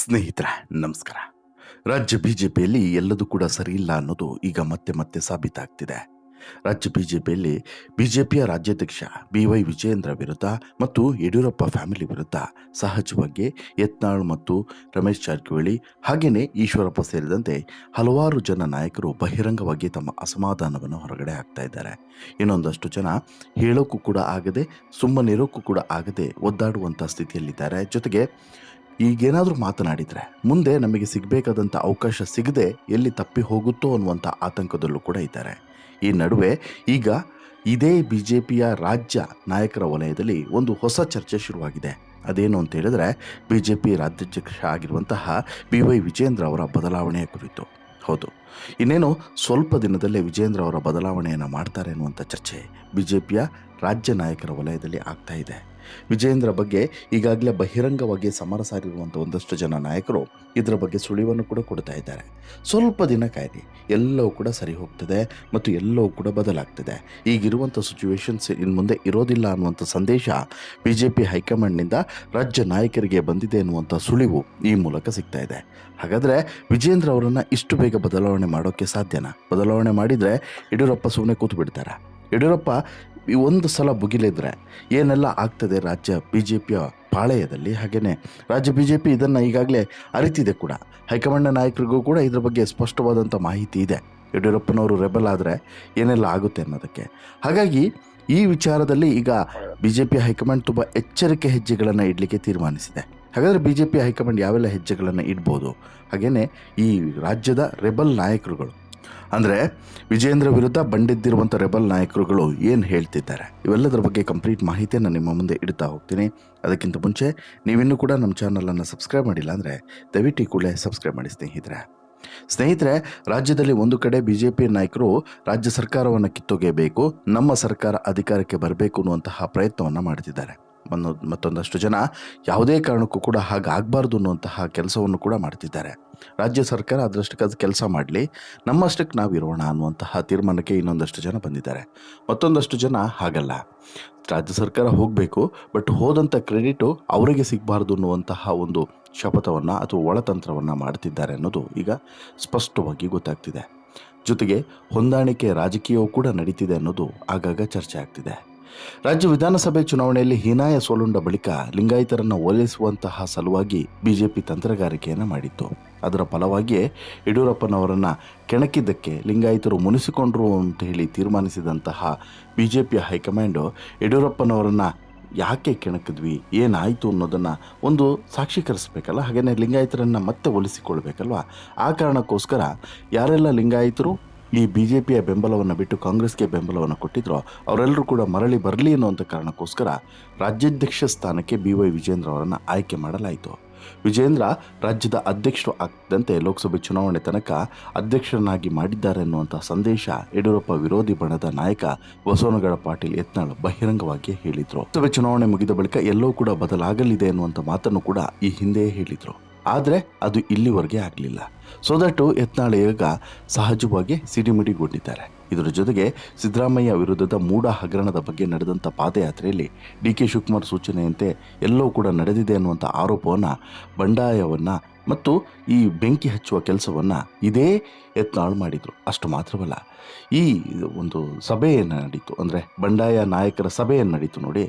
ಸ್ನೇಹಿತರೆ, ನಮಸ್ಕಾರ. ರಾಜ್ಯ ಬಿಜೆಪಿಯಲ್ಲಿ ಎಲ್ಲದೂ ಕೂಡ ಸರಿಯಿಲ್ಲ ಅನ್ನೋದು ಈಗ ಮತ್ತೆ ಮತ್ತೆ ಸಾಬೀತಾಗ್ತಿದೆ. ರಾಜ್ಯ ಬಿಜೆಪಿಯಲ್ಲಿ ಬಿಜೆಪಿಯ ರಾಜ್ಯಾಧ್ಯಕ್ಷ ಬಿ ವೈ ವಿಜಯೇಂದ್ರ ವಿರುದ್ಧ ಮತ್ತು ಯಡಿಯೂರಪ್ಪ ಫ್ಯಾಮಿಲಿ ವಿರುದ್ಧ ಸಹಜವಾಗಿ ಯತ್ನಾಳ್ ಮತ್ತು ರಮೇಶ್ ಜಾರಕಿಹೊಳಿ ಹಾಗೆಯೇ ಈಶ್ವರಪ್ಪ ಸೇರಿದಂತೆ ಹಲವಾರು ಜನ ನಾಯಕರು ಬಹಿರಂಗವಾಗಿ ತಮ್ಮ ಅಸಮಾಧಾನವನ್ನು ಹೊರಗಡೆ ಹಾಕ್ತಾ ಇದ್ದಾರೆ. ಇನ್ನೊಂದಷ್ಟು ಜನ ಹೇಳೋಕ್ಕೂ ಕೂಡ ಆಗದೆ ಸುಮ್ಮನಿರೋಕ್ಕೂ ಕೂಡ ಆಗದೆ ಒದ್ದಾಡುವಂಥ ಸ್ಥಿತಿಯಲ್ಲಿದ್ದಾರೆ. ಜೊತೆಗೆ ಈಗೇನಾದರೂ ಮಾತನಾಡಿದರೆ, ಮುಂದೆ ನಮಗೆ ಸಿಗಬೇಕಾದಂಥ ಅವಕಾಶ ಸಿಗದೆ ಎಲ್ಲಿ ತಪ್ಪಿ ಹೋಗುತ್ತೋ ಅನ್ನುವಂಥ ಆತಂಕದಲ್ಲೂ ಕೂಡ ಇದ್ದಾರೆ. ಈ ನಡುವೆ ಈಗ ಇದೇ ಬಿ ಜೆ ಪಿಯ ರಾಜ್ಯ ನಾಯಕರ ವಲಯದಲ್ಲಿ ಒಂದು ಹೊಸ ಚರ್ಚೆ ಶುರುವಾಗಿದೆ. ಅದೇನು ಅಂತ ಹೇಳಿದ್ರೆ ಬಿ ಜೆ ಪಿ ರಾಜ್ಯಾಧ್ಯಕ್ಷ ಆಗಿರುವಂತಹ ಬಿ ವೈ ವಿಜೇಂದ್ರ ಅವರ ಬದಲಾವಣೆಯ ಕುರಿತು. ಹೌದು. ಇನ್ನೇನು ಸ್ವಲ್ಪ ದಿನದಲ್ಲೇ ವಿಜೇಂದ್ರ ಅವರ ಬದಲಾವಣೆಯನ್ನು ಮಾಡ್ತಾರೆ ಅನ್ನುವಂಥ ಚರ್ಚೆ ಬಿ ಜೆ ಪಿಯ ರಾಜ್ಯ ನಾಯಕರ ವಲಯದಲ್ಲಿ ಆಗ್ತಾ ಇದೆ. ವಿಜೇಂದ್ರ ಬಗ್ಗೆ ಈಗಾಗಲೇ ಬಹಿರಂಗವಾಗಿ ಸಮರ ಸಾರಿರುವಂಥ ಒಂದಷ್ಟು ಜನ ನಾಯಕರು ಇದರ ಬಗ್ಗೆ ಸುಳಿವನ್ನು ಕೂಡ ಕೊಡ್ತಾ ಇದ್ದಾರೆ. ಸ್ವಲ್ಪ ದಿನ ಕಾಯಿರಿ, ಎಲ್ಲವೂ ಕೂಡ ಸರಿ ಹೋಗ್ತದೆ ಮತ್ತು ಎಲ್ಲವೂ ಕೂಡ ಬದಲಾಗ್ತದೆ. ಈಗಿರುವಂಥ ಸಿಚುವೇಶನ್ಸ್ ಇನ್ನು ಮುಂದೆ ಇರೋದಿಲ್ಲ ಅನ್ನುವಂಥ ಸಂದೇಶ ಬಿ ಜೆ ಪಿ ಹೈಕಮಾಂಡ್ನಿಂದ ರಾಜ್ಯ ನಾಯಕರಿಗೆ ಬಂದಿದೆ ಎನ್ನುವಂಥ ಸುಳಿವು ಈ ಮೂಲಕ ಸಿಗ್ತಾ ಇದೆ. ಹಾಗಾದರೆ ವಿಜೇಂದ್ರ ಅವರನ್ನು ಇಷ್ಟು ಬೇಗ ಬದಲಾವಣೆ ಮಾಡೋಕ್ಕೆ ಸಾಧ್ಯನಾ? ಬದಲಾವಣೆ ಮಾಡಿದರೆ ಯಡಿಯೂರಪ್ಪ ಸುಮ್ಮನೆ ಕೂತು ಬಿಡ್ತಾರೆ ಯಡಿಯೂರಪ್ಪ ಈ ಒಂದು ಸಲ ಬುಗಿಲಿದ್ರೆ ಏನೆಲ್ಲ ಆಗ್ತದೆ ರಾಜ್ಯ ಬಿ ಜೆ ಪಿಯ ಪಾಳೆಯದಲ್ಲಿ ಹಾಗೆಯೇ ರಾಜ್ಯ ಬಿ ಜೆ ಪಿ ಇದನ್ನು ಈಗಾಗಲೇ ಅರಿತಿದೆ ಕೂಡ. ಹೈಕಮಾಂಡ್ ನಾಯಕರಿಗೂ ಕೂಡ ಇದ್ರ ಬಗ್ಗೆ ಸ್ಪಷ್ಟವಾದಂಥ ಮಾಹಿತಿ ಇದೆ. ಯಡಿಯೂರಪ್ಪನವರು ರೆಬಲ್ ಆದರೆ ಏನೆಲ್ಲ ಆಗುತ್ತೆ ಅನ್ನೋದಕ್ಕೆ. ಹಾಗಾಗಿ ಈ ವಿಚಾರದಲ್ಲಿ ಈಗ ಬಿ ಜೆ ಪಿ ಹೈಕಮಾಂಡ್ ತುಂಬ ಎಚ್ಚರಿಕೆ ಹೆಜ್ಜೆಗಳನ್ನು ಇಡಲಿಕ್ಕೆ ತೀರ್ಮಾನಿಸಿದೆ. ಹಾಗಾದರೆ ಬಿ ಜೆ ಪಿ ಹೈಕಮಾಂಡ್ ಯಾವೆಲ್ಲ ಹೆಜ್ಜೆಗಳನ್ನು ಇಡ್ಬೋದು? ಹಾಗೆಯೇ ಈ ರಾಜ್ಯದ ರೆಬಲ್ ನಾಯಕರುಗಳು ಅಂದರೆ ವಿಜೇಂದ್ರ ವಿರುದ್ಧ ಬಂಡೆದ್ದಿರುವಂಥ ರೆಬಲ್ ನಾಯಕರುಗಳು ಏನು ಹೇಳ್ತಿದ್ದಾರೆ? ಇವೆಲ್ಲದರ ಬಗ್ಗೆ ಕಂಪ್ಲೀಟ್ ಮಾಹಿತಿಯನ್ನು ನಿಮ್ಮ ಮುಂದೆ ಇಡ್ತಾ ಹೋಗ್ತೀನಿ. ಅದಕ್ಕಿಂತ ಮುಂಚೆ ನೀವಿನ್ನೂ ಕೂಡ ನಮ್ಮ ಚಾನಲನ್ನು ಸಬ್ಸ್ಕ್ರೈಬ್ ಮಾಡಿಲ್ಲ ಅಂದರೆ ದಯವಿಟ್ಟು ಕೂಡಲೇ ಸಬ್ಸ್ಕ್ರೈಬ್ ಮಾಡಿ ಸ್ನೇಹಿತರೆ. ಸ್ನೇಹಿತರೆ, ರಾಜ್ಯದಲ್ಲಿ ಒಂದು ಕಡೆ ಬಿ ಜೆ ಪಿ ನಾಯಕರು ರಾಜ್ಯ ಸರ್ಕಾರವನ್ನು ಕಿತ್ತೊಗೆಯಬೇಕು, ನಮ್ಮ ಸರ್ಕಾರ ಅಧಿಕಾರಕ್ಕೆ ಬರಬೇಕು ಅನ್ನುವಂತಹ ಪ್ರಯತ್ನವನ್ನು ಮಾಡ್ತಿದ್ದಾರೆ. ಒಂದು ಮತ್ತೊಂದಷ್ಟು ಜನ ಯಾವುದೇ ಕಾರಣಕ್ಕೂ ಕೂಡ ಹಾಗಾಗಬಾರ್ದು ಅನ್ನುವಂತಹ ಕೆಲಸವನ್ನು ಕೂಡ ಮಾಡ್ತಿದ್ದಾರೆ. ರಾಜ್ಯ ಸರ್ಕಾರ ಅದರಷ್ಟಕ್ಕೆ ಅದು ಕೆಲಸ ಮಾಡಲಿ, ನಮ್ಮಷ್ಟಕ್ಕೆ ನಾವು ಇರೋಣ ಅನ್ನುವಂತಹ ತೀರ್ಮಾನಕ್ಕೆ ಇನ್ನೊಂದಷ್ಟು ಜನ ಬಂದಿದ್ದಾರೆ. ಮತ್ತೊಂದಷ್ಟು ಜನ ಹಾಗಲ್ಲ. ರಾಜ್ಯ ಸರ್ಕಾರ ಹೋಗಬೇಕು, ಬಟ್ ಹೋದಂಥ ಕ್ರೆಡಿಟು ಅವರಿಗೆ ಸಿಗಬಾರ್ದು ಅನ್ನುವಂತಹ ಒಂದು ಶಪಥವನ್ನು ಅಥವಾ ಒಳತಂತ್ರವನ್ನು ಮಾಡ್ತಿದ್ದಾರೆ ಅನ್ನೋದು ಈಗ ಸ್ಪಷ್ಟವಾಗಿ ಗೊತ್ತಾಗ್ತಿದೆ. ಜೊತೆಗೆ ಹೊಂದಾಣಿಕೆ ರಾಜಕೀಯವೂ ಕೂಡ ನಡೀತಿದೆ ಅನ್ನೋದು ಆಗಾಗ ಚರ್ಚೆ ಆಗ್ತಿದೆ. ರಾಜ್ಯ ವಿಧಾನಸಭೆ ಚುನಾವಣೆಯಲ್ಲಿ ಹೀನಾಯ ಸೋಲುಂಡ ಬಳಿಕ ಲಿಂಗಾಯತರನ್ನು ಓಲೈಸುವಂತಹ ಸಲುವಾಗಿ ಬಿಜೆಪಿ ತಂತ್ರಗಾರಿಕೆಯನ್ನು ಮಾಡಿತ್ತು. ಅದರ ಫಲವಾಗಿಯೇ ಯಡಿಯೂರಪ್ಪನವರನ್ನು ಕೆಣಕಿದ್ದಕ್ಕೆ ಲಿಂಗಾಯತರು ಮುನಿಸಿಕೊಂಡರು ಅಂತ ಹೇಳಿ ತೀರ್ಮಾನಿಸಿದಂತಹ ಬಿಜೆಪಿಯ ಹೈಕಮಾಂಡು ಯಡಿಯೂರಪ್ಪನವರನ್ನು ಯಾಕೆ ಕೆಣಕಿದ್ವಿ, ಏನಾಯಿತು ಅನ್ನೋದನ್ನು ಒಂದು ಸಾಕ್ಷೀಕರಿಸಬೇಕಲ್ಲ ಹಾಗೆಯೇ ಲಿಂಗಾಯತರನ್ನು ಮತ್ತೆ ಒಲಿಸಿಕೊಳ್ಬೇಕಲ್ವ? ಆ ಕಾರಣಕ್ಕೋಸ್ಕರ ಯಾರೆಲ್ಲ ಲಿಂಗಾಯತರು ಈ ಬಿ ಜೆ ಪಿಯ ಬೆಂಬಲವನ್ನು ಬಿಟ್ಟು ಕಾಂಗ್ರೆಸ್ಗೆ ಬೆಂಬಲವನ್ನು ಕೊಟ್ಟಿದ್ರು ಅವರೆಲ್ಲರೂ ಕೂಡ ಮರಳಿ ಬರಲಿ ಅನ್ನುವಂಥ ಕಾರಣಕ್ಕೋಸ್ಕರ ರಾಜ್ಯಾಧ್ಯಕ್ಷ ಸ್ಥಾನಕ್ಕೆ ಬಿ ವೈ ವಿಜೇಂದ್ರ ಅವರನ್ನು ಆಯ್ಕೆ ಮಾಡಲಾಯಿತು. ವಿಜೇಂದ್ರ ರಾಜ್ಯದ ಅಧ್ಯಕ್ಷರು ಆಗದಂತೆ ಲೋಕಸಭೆ ಚುನಾವಣೆ ತನಕ ಅಧ್ಯಕ್ಷರನ್ನಾಗಿ ಮಾಡಿದ್ದಾರೆ ಅನ್ನುವಂಥ ಸಂದೇಶ ಯಡಿಯೂರಪ್ಪ ವಿರೋಧಿ ಬಣದ ನಾಯಕ ಬಸವನಗೌಡ ಪಾಟೀಲ್ ಯತ್ನಾಳ್ ಬಹಿರಂಗವಾಗಿ ಹೇಳಿದರು. ಲೋಕಸಭೆ ಚುನಾವಣೆ ಮುಗಿದ ಬಳಿಕ ಎಲ್ಲೋ ಕೂಡ ಬದಲಾಗಲಿದೆ ಎನ್ನುವಂಥ ಮಾತನ್ನು ಕೂಡ ಈ ಹಿಂದೆಯೇ ಹೇಳಿದರು. ಆದರೆ ಅದು ಇಲ್ಲಿವರೆಗೆ ಆಗಲಿಲ್ಲ. ಸೊ ಯತ್ನಾಳ್ ಈಗ ಸಹಜವಾಗಿ ಸಿಡಿಮಿಡಿಗೊಂಡಿದ್ದಾರೆ. ಇದರ ಜೊತೆಗೆ ಸಿದ್ದರಾಮಯ್ಯ ವಿರುದ್ಧದ ಮೂಡ ಹಗರಣದ ಬಗ್ಗೆ ನಡೆದಂಥ ಪಾದಯಾತ್ರೆಯಲ್ಲಿ ಡಿ ಕೆ ಶಿವಕುಮಾರ್ ಸೂಚನೆಯಂತೆ ಎಲ್ಲವೂ ಕೂಡ ನಡೆದಿದೆ ಅನ್ನುವಂಥ ಆರೋಪವನ್ನು ಬಂಡಾಯವನ್ನು ಮತ್ತು ಈ ಬೆಂಕಿ ಹಚ್ಚುವ ಕೆಲಸವನ್ನು ಇದೇ ಯತ್ನಾಳ್ ಮಾಡಿದರು. ಅಷ್ಟು ಮಾತ್ರವಲ್ಲ, ಈ ಒಂದು ಸಭೆಯನ್ನು ನಡೀತು. ಅಂದರೆ ಬಂಡಾಯ ನಾಯಕರ ಸಭೆಯನ್ನು ನಡೀತು ನೋಡಿ.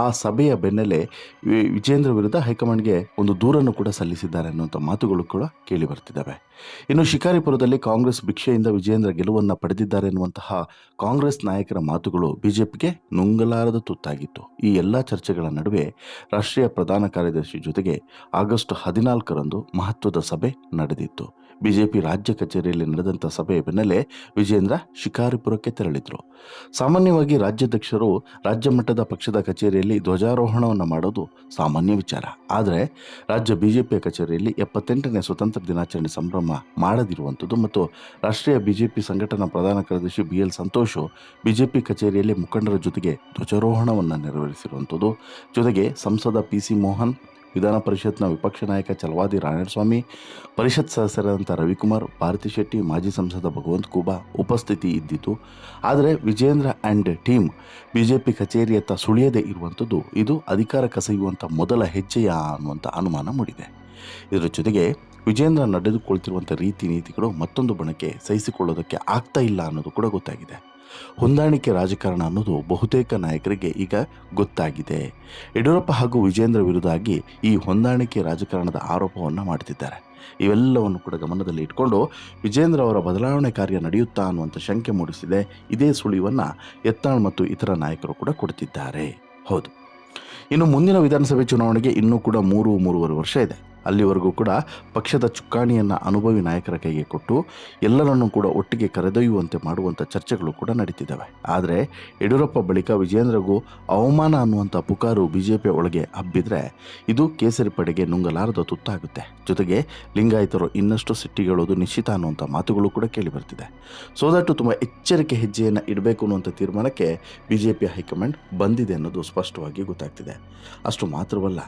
ಆ ಸಭೆಯ ಬೆನ್ನಲ್ಲೇ ವಿಜೇಂದ್ರ ವಿರುದ್ಧ ಹೈಕಮಾಂಡ್ಗೆ ಒಂದು ದೂರನ್ನು ಕೂಡ ಸಲ್ಲಿಸಿದ್ದಾರೆ ಅನ್ನುವಂಥ ಮಾತುಗಳು ಕೂಡ ಕೇಳಿ ಬರ್ತಿದ್ದಾವೆ. ಇನ್ನು ಶಿಕಾರಿಪುರದಲ್ಲಿ ಕಾಂಗ್ರೆಸ್ ಭಿಕ್ಷೆಯಿಂದ ವಿಜೇಂದ್ರ ಗೆಲುವನ್ನು ಪಡೆದಿದ್ದಾರೆ ಎನ್ನುವಂತಹ ಕಾಂಗ್ರೆಸ್ ನಾಯಕರ ಮಾತುಗಳು ಬಿಜೆಪಿಗೆ ನುಂಗಲಾರದ ತುತ್ತಾಗಿತ್ತು. ಈ ಎಲ್ಲ ಚರ್ಚೆಗಳ ನಡುವೆ ರಾಷ್ಟ್ರೀಯ ಪ್ರಧಾನ ಕಾರ್ಯದರ್ಶಿ ಜೊತೆಗೆ ಆಗಸ್ಟ್ ಹದಿನಾಲ್ಕರಂದು ಮಹತ್ವದ ಸಭೆ ನಡೆದಿತ್ತು. ಬಿಜೆಪಿ ರಾಜ್ಯ ಕಚೇರಿಯಲ್ಲಿ ನಡೆದಂಥ ಸಭೆಯ ಬೆನ್ನಲ್ಲೇ ವಿಜೇಂದ್ರ ಶಿಕಾರಿಪುರಕ್ಕೆ ತೆರಳಿದರು. ಸಾಮಾನ್ಯವಾಗಿ ರಾಜ್ಯಾಧ್ಯಕ್ಷರು ರಾಜ್ಯ ಮಟ್ಟದ ಪಕ್ಷದ ಕಚೇರಿಯಲ್ಲಿ ಧ್ವಜಾರೋಹಣವನ್ನು ಮಾಡೋದು ಸಾಮಾನ್ಯ ವಿಚಾರ. ಆದರೆ ರಾಜ್ಯ ಬಿಜೆಪಿಯ ಕಚೇರಿಯಲ್ಲಿ ಎಪ್ಪತ್ತೆಂಟನೇ ಸ್ವತಂತ್ರ ದಿನಾಚರಣೆ ಸಂಭ್ರಮ ಮಾಡದಿರುವಂಥದ್ದು ಮತ್ತು ರಾಷ್ಟ್ರೀಯ ಬಿಜೆಪಿ ಸಂಘಟನಾ ಪ್ರಧಾನ ಕಾರ್ಯದರ್ಶಿ ಬಿ ಎಲ್ ಸಂತೋಷ್ ಬಿಜೆಪಿ ಕಚೇರಿಯಲ್ಲಿ ಮುಖಂಡರ ಜೊತೆಗೆ ಧ್ವಜಾರೋಹಣವನ್ನು ನೆರವೇರಿಸಿರುವಂಥದ್ದು ಜೊತೆಗೆ ಸಂಸದ ಪಿ ಸಿ ಮೋಹನ್ ವಿಧಾನ ಪರಿಷತ್ನ ವಿಪಕ್ಷ ನಾಯಕ ಚಲವಾದಿ ರಾಯಣಸ್ವಾಮಿ ಪರಿಷತ್ ಸದಸ್ಯರಾದಂಥ ರವಿಕುಮಾರ್, ಭಾರತಿ ಶೆಟ್ಟಿ, ಮಾಜಿ ಸಂಸದ ಭಗವಂತ್ ಕುಬಾ ಉಪಸ್ಥಿತಿ ಇದ್ದಿತು. ಆದರೆ Vijayendra and team B J P ಕಚೇರಿಯತ್ತ ಸುಳಿಯದೇ ಇರುವಂಥದ್ದು ಇದು ಅಧಿಕಾರ ಕಸೆಯುವಂಥ ಮೊದಲ ಹೆಜ್ಜೆಯ ಅನ್ನುವಂಥ ಅನುಮಾನ ಮೂಡಿದೆ. ಇದರ ಜೊತೆಗೆ ವಿಜೇಂದ್ರ ನಡೆದುಕೊಳ್ತಿರುವಂಥ ರೀತಿ ನೀತಿಗಳು ಮತ್ತೊಂದು ಬಣಕ್ಕೆ ಸಹಿಸಿಕೊಳ್ಳೋದಕ್ಕೆ ಆಗ್ತಾ ಇಲ್ಲ ಅನ್ನೋದು ಕೂಡ ಗೊತ್ತಾಗಿದೆ. ಹೊಂದಾಣಿಕೆ ರಾಜಕಾರಣ ಅನ್ನೋದು ಬಹುತೇಕ ನಾಯಕರಿಗೆ ಈಗ ಗೊತ್ತಾಗಿದೆ. ಯಡಿಯೂರಪ್ಪ ಹಾಗೂ ವಿಜೇಂದ್ರ ವಿರುದ್ಧಾಗಿ ಈ ಹೊಂದಾಣಿಕೆ ರಾಜಕಾರಣದ ಆರೋಪವನ್ನು ಮಾಡ್ತಿದ್ದಾರೆ. ಇವೆಲ್ಲವನ್ನು ಕೂಡ ಗಮನದಲ್ಲಿ ಇಟ್ಕೊಂಡು ವಿಜೇಂದ್ರ ಅವರ ಬದಲಾವಣೆ ಕಾರ್ಯ ನಡೆಯುತ್ತಾ ಅನ್ನುವಂಥ ಶಂಕೆ ಮೂಡಿಸಿದೆ. ಇದೇ ಸುಳಿವನ್ನು ಎತ್ತಾಳ್ ಮತ್ತು ಇತರ ನಾಯಕರು ಕೂಡ ಕೊಡ್ತಿದ್ದಾರೆ. ಹೌದು. ಇನ್ನು ಮುಂದಿನ ವಿಧಾನಸಭೆ ಚುನಾವಣೆಗೆ ಇನ್ನೂ ಕೂಡ ಮೂರು, ಮೂರುವರೆ ವರ್ಷ ಇದೆ. ಅಲ್ಲಿವರೆಗೂ ಕೂಡ ಪಕ್ಷದ ಚುಕ್ಕಾಣಿಯನ್ನು ಅನುಭವಿ ನಾಯಕರ ಕೈಗೆ ಕೊಟ್ಟು ಎಲ್ಲರನ್ನೂ ಕೂಡ ಒಟ್ಟಿಗೆ ಕರೆದೊಯ್ಯುವಂತೆ ಮಾಡುವಂಥ ಚರ್ಚೆಗಳು ಕೂಡ ನಡೀತಿದ್ದಾವೆ. ಆದರೆ ಯಡಿಯೂರಪ್ಪ ಬಳಿಕ ವಿಜೇಂದ್ರಗೂ ಅವಮಾನ ಅನ್ನುವಂಥ ಪುಕಾರು ಬಿ ಜೆ ಪಿಯ ಒಳಗೆ ಹಬ್ಬಿದ್ರೆ ಇದು ಕೇಸರಿ ಪಡೆಗೆ ನುಂಗಲಾರದ ತುತ್ತಾಗುತ್ತೆ. ಜೊತೆಗೆ ಲಿಂಗಾಯತರು ಇನ್ನಷ್ಟು ಸಿಟ್ಟಿಗಳೋದು ನಿಶ್ಚಿತ ಅನ್ನುವಂಥ ಮಾತುಗಳು ಕೂಡ ಕೇಳಿಬರ್ತಿದೆ ಸೊ ದಟ್ಟು ತುಂಬ ಎಚ್ಚರಿಕೆ ಹೆಜ್ಜೆಯನ್ನು ಇಡಬೇಕು ಅನ್ನುವಂಥ ತೀರ್ಮಾನಕ್ಕೆ ಬಿ ಜೆ ಪಿ ಹೈಕಮಾಂಡ್ ಬಂದಿದೆ ಅನ್ನೋದು ಸ್ಪಷ್ಟವಾಗಿ ಗೊತ್ತಾಗ್ತಿದೆ. ಅಷ್ಟು ಮಾತ್ರವಲ್ಲ,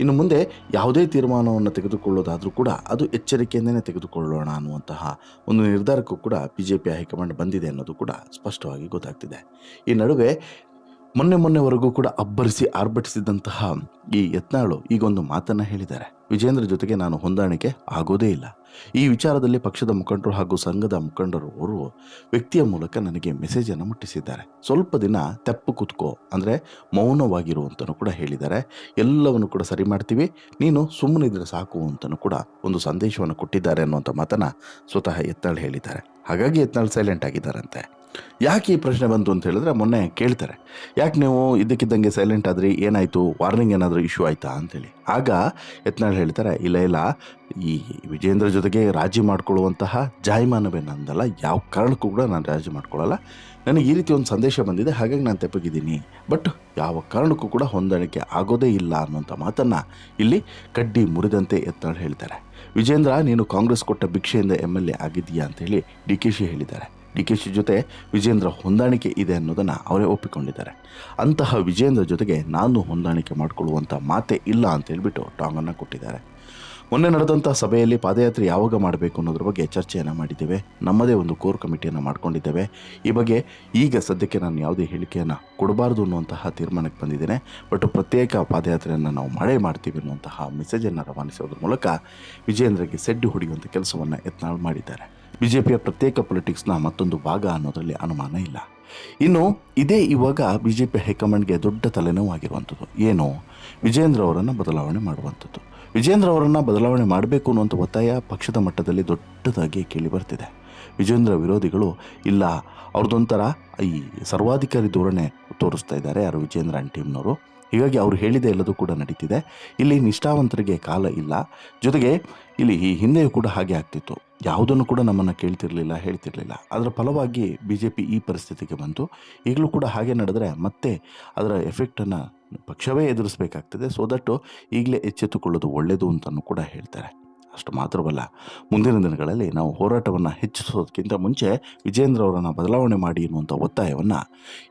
ಇನ್ನು ಮುಂದೆ ಯಾವುದೇ ತೀರ್ಮಾನವನ್ನು ತೆಗೆದುಕೊಳ್ಳೋದಾದರೂ ಕೂಡ ಅದು ಎಚ್ಚರಿಕೆಯಿಂದನೇ ತೆಗೆದುಕೊಳ್ಳೋಣ ಅನ್ನುವಂತಹ ಒಂದು ನಿರ್ಧಾರಕ್ಕೂ ಕೂಡ ಬಿ ಜೆ ಪಿ ಹೈಕಮಾಂಡ್ ಬಂದಿದೆ ಅನ್ನೋದು ಕೂಡ ಸ್ಪಷ್ಟವಾಗಿ ಗೊತ್ತಾಗ್ತಿದೆ. ಈ ನಡುವೆ ಮೊನ್ನೆ ಮೊನ್ನೆವರೆಗೂ ಕೂಡ ಅಬ್ಬರಿಸಿ ಆರ್ಭಟಿಸಿದಂತಹ ಈ ಯತ್ನಾಳು ಈಗೊಂದು ಮಾತನ್ನು ಹೇಳಿದ್ದಾರೆ. ವಿಜೇಂದ್ರ ಜೊತೆಗೆ ನಾನು ಹೊಂದಾಣಿಕೆ ಆಗೋದೇ ಇಲ್ಲ. ಈ ವಿಚಾರದಲ್ಲಿ ಪಕ್ಷದ ಮುಖಂಡರು ಹಾಗೂ ಸಂಘದ ಮುಖಂಡರು ಅವರು ವ್ಯಕ್ತಿಯ ಮೂಲಕ ನನಗೆ ಮೆಸೇಜನ್ನು ಮುಟ್ಟಿಸಿದ್ದಾರೆ. ಸ್ವಲ್ಪ ದಿನ ತೆಪ್ಪು ಕುತ್ಕೋ, ಅಂದರೆ ಮೌನವಾಗಿರುವಂತ ಕೂಡ ಹೇಳಿದ್ದಾರೆ. ಎಲ್ಲವನ್ನು ಕೂಡ ಸರಿ ಮಾಡ್ತೀವಿ. ನೀನು ಸುಮ್ಮನಿದ್ರೆ ಸಾಕು ಅಂತಲೂ ಕೂಡ ಒಂದು ಸಂದೇಶವನ್ನು ಕೊಟ್ಟಿದ್ದಾರೆ ಅನ್ನುವಂಥ ಮಾತನ್ನು ಸ್ವತಃ ಎತ್ನಾಳ್ ಹೇಳಿದ್ದಾರೆ. ಹಾಗಾಗಿ ಎತ್ನಾಳ್ ಸೈಲೆಂಟ್ ಆಗಿದ್ದಾರಂತೆ. ಯಾಕೆ ಈ ಪ್ರಶ್ನೆ ಬಂತು ಅಂತ ಹೇಳಿದ್ರೆ ಮೊನ್ನೆ ಕೇಳ್ತಾರೆ. ಯಾಕೆ ನೀವು ಇದ್ದಕ್ಕಿದ್ದಂಗೆ ಸೈಲೆಂಟ್ ಆದ್ರಿ? ಏನಾಯಿತು? ವಾರ್ನಿಂಗ್ ಏನಾದರೂ ಇಶ್ಯೂ ಆಯಿತಾ ಅಂತೇಳಿ. ಆಗ ಯತ್ನಾಳ್ ಹೇಳ್ತಾರೆ, ಇಲ್ಲ ಇಲ್ಲ, ಈ ವಿಜೇಂದ್ರ ಜೊತೆಗೆ ರಾಜಿ ಮಾಡ್ಕೊಳ್ಳುವಂತಹ ಜಾಯಮಾನವೇ ನಂದಲ್ಲ. ಯಾವ ಕಾರಣಕ್ಕೂ ಕೂಡ ನಾನು ರಾಜಿ ಮಾಡ್ಕೊಳ್ಳಲ್ಲ. ನನಗೆ ಈ ರೀತಿ ಒಂದು ಸಂದೇಶ ಬಂದಿದೆ, ಹಾಗಾಗಿ ನಾನು ತೆಪ್ಪಗಿದ್ದೀನಿ. ಬಟ್ ಯಾವ ಕಾರಣಕ್ಕೂ ಕೂಡ ಹೊಂದಾಣಿಕೆ ಆಗೋದೇ ಇಲ್ಲ ಅನ್ನುವಂಥ ಮಾತನ್ನು ಇಲ್ಲಿ ಕಡ್ಡಿ ಮುರಿದಂತೆ ಯತ್ನಾಳ್ ಹೇಳ್ತಾರೆ. ವಿಜೇಂದ್ರ ನೀನು ಕಾಂಗ್ರೆಸ್ ಕೊಟ್ಟ ಭಿಕ್ಷೆಯಿಂದ ಎಂ ಎಲ್ ಎ ಆಗಿದ್ದೀಯಾ ಅಂತೇಳಿ ಡಿ ಕೆ ಶಿ ಹೇಳಿದ್ದಾರೆ. ಡಿ ಕೆ ಶಿ ಜೊತೆ ವಿಜೇಂದ್ರ ಹೊಂದಾಣಿಕೆ ಇದೆ ಅನ್ನೋದನ್ನು ಅವರೇ ಒಪ್ಪಿಕೊಂಡಿದ್ದಾರೆ. ಅಂತಹ ವಿಜೇಂದ್ರ ಜೊತೆಗೆ ನಾನು ಹೊಂದಾಣಿಕೆ ಮಾಡಿಕೊಳ್ಳುವಂಥ ಮಾತೇ ಇಲ್ಲ ಅಂತ ಹೇಳ್ಬಿಟ್ಟು ಟಾಂಗನ್ನು ಕೊಟ್ಟಿದ್ದಾರೆ. ಮೊನ್ನೆ ನಡೆದಂಥ ಸಭೆಯಲ್ಲಿ ಪಾದಯಾತ್ರೆ ಯಾವಾಗ ಮಾಡಬೇಕು ಅನ್ನೋದ್ರ ಬಗ್ಗೆ ಚರ್ಚೆಯನ್ನು ಮಾಡಿದ್ದೇವೆ. ನಮ್ಮದೇ ಒಂದು ಕೋರ್ ಕಮಿಟಿಯನ್ನು ಮಾಡಿಕೊಂಡಿದ್ದೇವೆ. ಈ ಬಗ್ಗೆ ಈಗ ಸದ್ಯಕ್ಕೆ ನಾನು ಯಾವುದೇ ಹೇಳಿಕೆಯನ್ನು ಕೊಡಬಾರ್ದು ಅನ್ನುವಂತಹ ತೀರ್ಮಾನಕ್ಕೆ ಬಂದಿದ್ದೇನೆ. ಬಟ್ ಪ್ರತ್ಯೇಕ ಪಾದಯಾತ್ರೆಯನ್ನು ನಾವು ಮಾಡೇ ಮಾಡ್ತೀವಿ ಅನ್ನುವಂತಹ ಮೆಸೇಜನ್ನು ರವಾನಿಸೋದ್ರ ಮೂಲಕ ವಿಜೇಂದ್ರಗೆ ಸೆಡ್ಡು ಹೊಡೆಯುವಂಥ ಕೆಲಸವನ್ನು ಯತ್ನಾಳ್ ಮಾಡಿದ್ದಾರೆ. ಬಿ ಜೆ ಪಿಯ ಪ್ರತ್ಯೇಕ ಪೊಲಿಟಿಕ್ಸ್ನ ಮತ್ತೊಂದು ಭಾಗ ಅನ್ನೋದರಲ್ಲಿ ಅನುಮಾನ ಇಲ್ಲ. ಇನ್ನು ಇದೇ ಇವಾಗ ಬಿ ಜೆ ಪಿ ಹೈಕಮಾಂಡ್ಗೆ ದೊಡ್ಡ ತಲೆನೋವಾಗಿರುವಂಥದ್ದು ಏನು? ವಿಜೇಂದ್ರ ಅವರನ್ನು ಬದಲಾವಣೆ ಮಾಡುವಂಥದ್ದು. ವಿಜೇಂದ್ರ ಅವರನ್ನು ಬದಲಾವಣೆ ಮಾಡಬೇಕು ಅನ್ನುವಂಥ ಒತ್ತಾಯ ಪಕ್ಷದ ಮಟ್ಟದಲ್ಲಿ ದೊಡ್ಡದಾಗಿ ಕೇಳಿ ಬರ್ತಿದೆ. ವಿಜೇಂದ್ರ ವಿರೋಧಿಗಳು, ಇಲ್ಲ ಅವ್ರದ್ದೊಂಥರ ಈ ಸರ್ವಾಧಿಕಾರಿ ಧೋರಣೆ ತೋರಿಸ್ತಾ ಇದ್ದಾರೆ ಯಾರು? ವಿಜೇಂದ್ರ ಆ್ಯಂಡ್ ಟೀಮ್ನವರು. ಹೀಗಾಗಿ ಅವರು ಹೇಳಿದೆ ಎಲ್ಲದೂ ಕೂಡ ನಡೀತಿದೆ. ಇಲ್ಲಿ ನಿಷ್ಠಾವಂತರಿಗೆ ಕಾಲ ಇಲ್ಲ. ಜೊತೆಗೆ ಇಲ್ಲಿ ಈ ಹಿಂದೆಯೂ ಕೂಡ ಹಾಗೆ ಆಗ್ತಿತ್ತು. ಯಾವುದನ್ನು ಕೂಡ ನಮ್ಮನ್ನು ಕೇಳ್ತಿರಲಿಲ್ಲ, ಹೇಳ್ತಿರಲಿಲ್ಲ. ಅದರ ಫಲವಾಗಿ ಬಿ ಜೆ ಪಿ ಈ ಪರಿಸ್ಥಿತಿಗೆ ಬಂತು. ಈಗಲೂ ಕೂಡ ಹಾಗೆ ನಡೆದರೆ ಮತ್ತೆ ಅದರ ಎಫೆಕ್ಟನ್ನು ಪಕ್ಷವೇ ಎದುರಿಸಬೇಕಾಗ್ತದೆ. ಸೊ ದಟ್ಟು ಈಗಲೇ ಎಚ್ಚೆತ್ತುಕೊಳ್ಳೋದು ಒಳ್ಳೆಯದು ಅಂತಲೂ ಕೂಡ ಹೇಳ್ತಾರೆ. ಅಷ್ಟು ಮಾತ್ರವಲ್ಲ, ಮುಂದಿನ ದಿನಗಳಲ್ಲಿ ನಾವು ಹೋರಾಟವನ್ನು ಹೆಚ್ಚಿಸೋದಕ್ಕಿಂತ ಮುಂಚೆ ವಿಜೇಂದ್ರ ಅವರನ್ನು ಬದಲಾವಣೆ ಮಾಡಿ ಎನ್ನುವಂಥ ಒತ್ತಾಯವನ್ನು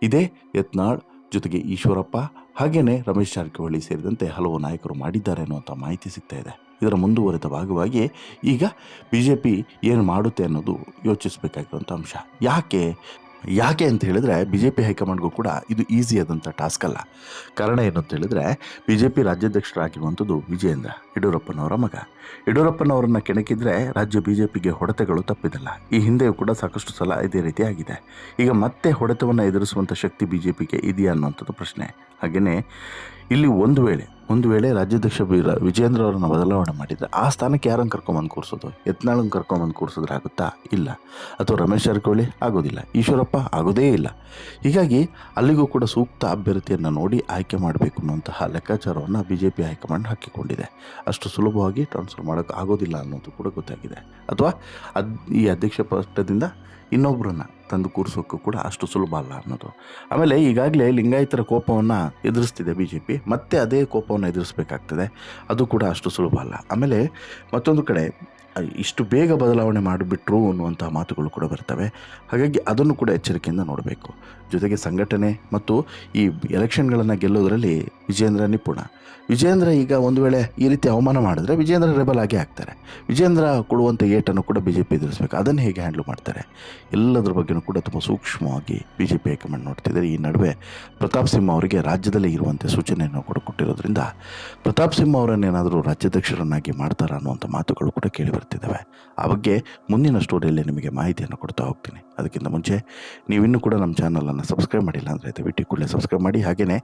ಇದೇ ಯತ್ನಾಳ್ ಜೊತೆಗೆ ಈಶ್ವರಪ್ಪ ಹಾಗೇನೆ ರಮೇಶ್ ಜಾರಕಿಹೊಳಿ ಸೇರಿದಂತೆ ಹಲವು ನಾಯಕರು ಮಾಡಿದ್ದಾರೆ ಅನ್ನುವಂಥ ಮಾಹಿತಿ ಸಿಗ್ತಾ ಇದೆ. ಇದರ ಮುಂದುವರೆದ ಭಾಗವಾಗಿ ಈಗ ಬಿ ಜೆ ಪಿ ಏನು ಮಾಡುತ್ತೆ ಅನ್ನೋದು ಯೋಚಿಸಬೇಕಾಗಿರುವಂಥ ಅಂಶ. ಯಾಕೆ ಯಾಕೆ ಅಂತ ಹೇಳಿದ್ರೆ ಬಿ ಜೆ ಪಿ ಹೈಕಮಾಂಡ್ಗೂ ಕೂಡ ಇದು ಈಸಿ ಆದಂಥ ಟಾಸ್ಕ್ ಅಲ್ಲ. ಕಾರಣ ಏನು ಅಂತ ಹೇಳಿದ್ರೆ ಬಿ ಜೆ ಪಿ ರಾಜ್ಯಾಧ್ಯಕ್ಷರಾಗಿರುವಂಥದ್ದು ವಿಜಯೇಂದ್ರ ಯಡಿಯೂರಪ್ಪನವರ ಮಗ. ಯಡಿಯೂರಪ್ಪನವರನ್ನು ಕೆಣಕಿದ್ರೆ ರಾಜ್ಯ ಬಿ ಜೆ ಪಿಗೆ ಹೊಡೆತಗಳು ತಪ್ಪಿದಲ್ಲ. ಈ ಹಿಂದೆಯೂ ಕೂಡ ಸಾಕಷ್ಟು ಸಲ ಇದೇ ರೀತಿ ಆಗಿದೆ. ಈಗ ಮತ್ತೆ ಹೊಡೆತವನ್ನು ಎದುರಿಸುವಂಥ ಶಕ್ತಿ ಬಿ ಜೆ ಪಿಗೆ ಇದೆಯಾ ಅನ್ನುವಂಥದ್ದು ಪ್ರಶ್ನೆ. ಹಾಗೆಯೇ ಇಲ್ಲಿ ಒಂದು ವೇಳೆ ಒಂದು ವೇಳೆ ರಾಜ್ಯಾಧ್ಯಕ್ಷ ವಿಜೇಂದ್ರ ಅವರನ್ನು ಬದಲಾವಣೆ ಮಾಡಿದರೆ ಆ ಸ್ಥಾನಕ್ಕೆ ಯಾರನ್ನು ಕರ್ಕೊಂಬಂದು ಕೂರಿಸೋದು? ಯತ್ನಾಳನ್ನು ಕರ್ಕೊಂಬಂದು ಕೂರಿಸಿದ್ರೆ ಆಗುತ್ತಾ? ಇಲ್ಲ. ಅಥವಾ ರಮೇಶ್ ಜಾರಕಿಹೊಳಿ ಆಗೋದಿಲ್ಲ. ಈಶ್ವರಪ್ಪ ಆಗೋದೇ ಇಲ್ಲ. ಹೀಗಾಗಿ ಅಲ್ಲಿಗೂ ಕೂಡ ಸೂಕ್ತ ಅಭ್ಯರ್ಥಿಯನ್ನು ನೋಡಿ ಆಯ್ಕೆ ಮಾಡಬೇಕು ಅನ್ನುವಂತಹ ಲೆಕ್ಕಾಚಾರವನ್ನು ಬಿ ಜೆ ಪಿ ಹೈಕಮಾಂಡ್ ಹಾಕಿಕೊಂಡಿದೆ. ಅಷ್ಟು ಸುಲಭವಾಗಿ ಟ್ರಾನ್ಸ್ಫರ್ ಮಾಡೋಕೆ ಆಗೋದಿಲ್ಲ ಅನ್ನೋದು ಕೂಡ ಗೊತ್ತಾಗಿದೆ. ಅಥವಾ ಅದ್ ಈ ಅಧ್ಯಕ್ಷ ಪಟ್ಟದಿಂದ ಇನ್ನೊಬ್ಬರನ್ನ ತಂದು ಕೂರಿಸೋಕ್ಕೂ ಕೂಡ ಅಷ್ಟು ಸುಲಭ ಅಲ್ಲ ಅನ್ನೋದು. ಆಮೇಲೆ ಈಗಾಗಲೇ ಲಿಂಗಾಯತರ ಕೋಪವನ್ನು ಎದುರಿಸ್ತಿದೆ ಬಿ ಜೆ ಪಿ ಮತ್ತೆ ಅದೇ ಕೋಪವನ್ನು ಎದುರಿಸಬೇಕಾಗ್ತದೆ. ಅದು ಕೂಡ ಅಷ್ಟು ಸುಲಭ ಅಲ್ಲ. ಆಮೇಲೆ ಮತ್ತೊಂದು ಕಡೆ ಇಷ್ಟು ಬೇಗ ಬದಲಾವಣೆ ಮಾಡಿಬಿಟ್ರು ಅನ್ನುವಂಥ ಮಾತುಗಳು ಕೂಡ ಬರ್ತವೆ. ಹಾಗಾಗಿ ಅದನ್ನು ಕೂಡ ಎಚ್ಚರಿಕೆಯಿಂದ ನೋಡಬೇಕು. ಜೊತೆಗೆ ಸಂಘಟನೆ ಮತ್ತು ಈ ಎಲೆಕ್ಷನ್ಗಳನ್ನು ಗೆಲ್ಲೋದರಲ್ಲಿ ವಿಜೇಂದ್ರ ನಿಪುಣ. ವಿಜೇಂದ್ರ ಈಗ ಒಂದು ವೇಳೆ ಈ ರೀತಿ ಅವಮಾನ ಮಾಡಿದ್ರೆ ವಿಜೇಂದ್ರ ರೆಬಲ್ ಆಗೇ ಆಗ್ತಾರೆ ವಿಜೇಂದ್ರ ಕೊಡುವಂಥ ಏಟನ್ನು ಕೂಡ ಬಿ ಜೆ ಪಿ ಎದುರಿಸಬೇಕು. ಅದನ್ನು ಹೇಗೆ ಹ್ಯಾಂಡ್ಲ್ ಮಾಡ್ತಾರೆ? ಎಲ್ಲದರ ಬಗ್ಗೆನೂ ಕೂಡ ತುಂಬ ಸೂಕ್ಷ್ಮವಾಗಿ ಬಿ ಜೆ ಪಿ ಹೈಕಮಾಂಡ್ ನೋಡ್ತಿದ್ದಾರೆ. ಈ ನಡುವೆ ಪ್ರತಾಪ್ ಸಿಂಹ ಅವರಿಗೆ ರಾಜ್ಯದಲ್ಲೇ ಇರುವಂತೆ ಸೂಚನೆಯನ್ನು ಕೂಡ ಕೊಟ್ಟಿರೋದ್ರಿಂದ ಪ್ರತಾಪ್ ಸಿಂಹ ಅವರನ್ನೇನಾದರೂ ರಾಜ್ಯಾಧ್ಯಕ್ಷರನ್ನಾಗಿ ಮಾಡ್ತಾರಾ ಅನ್ನುವಂಥ ಮಾತುಗಳು ಕೂಡ ಕೇಳಿ ಬರ್ತಿದ್ದಾವೆ. ಆ ಬಗ್ಗೆ ಮುಂದಿನ ಸ್ಟೋರಿಯಲ್ಲಿ ನಿಮಗೆ ಮಾಹಿತಿಯನ್ನು ಕೊಡ್ತಾ ಹೋಗ್ತೀನಿ. ಅದಕ್ಕಿಂತ ಮುಂಚೆ ನೀವಿನ್ನೂ ಕೂಡ ನಮ್ಮ ಚಾನಲನ್ನು ಸಬ್ಸ್ಕ್ರೈಬ್ ಮಾಡಿಲ್ಲ ಅಂದರೆ ದಯವಿಟ್ಟು ಕೂಡಲೇ ಸಬ್ಸ್ಕ್ರೈಬ್ ಮಾಡಿ. ಹಾಗೆಯೇ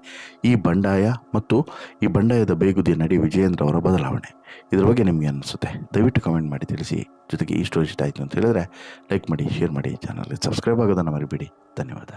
ಈ ಬಂಡಾಯ ಮತ್ತು ಈ ಬಂಡಾಯದ ಬೇಗುದಿ ನಡಿ ವಿಜಯೇಂದ್ರ ಅವರ ಬದಲಾವಣೆ, ಇದರ ಬಗ್ಗೆ ನಿಮಗೆ ಅನಿಸುತ್ತೆ, ದಯವಿಟ್ಟು ಕಮೆಂಟ್ ಮಾಡಿ ತಿಳಿಸಿ. ಜೊತೆಗೆ ಈ ಸ್ಟೋರಿ ಇಷ್ಟ ಆಯಿತು ಅಂತ ಹೇಳಿದ್ರೆ ಲೈಕ್ ಮಾಡಿ, ಶೇರ್ ಮಾಡಿ ಚಾನಲ್ಗೆ ಸಬ್ಸ್ಕ್ರೈಬ್ ಆಗೋದನ್ನು ಮರಿಬೇಡಿ. ಧನ್ಯವಾದ.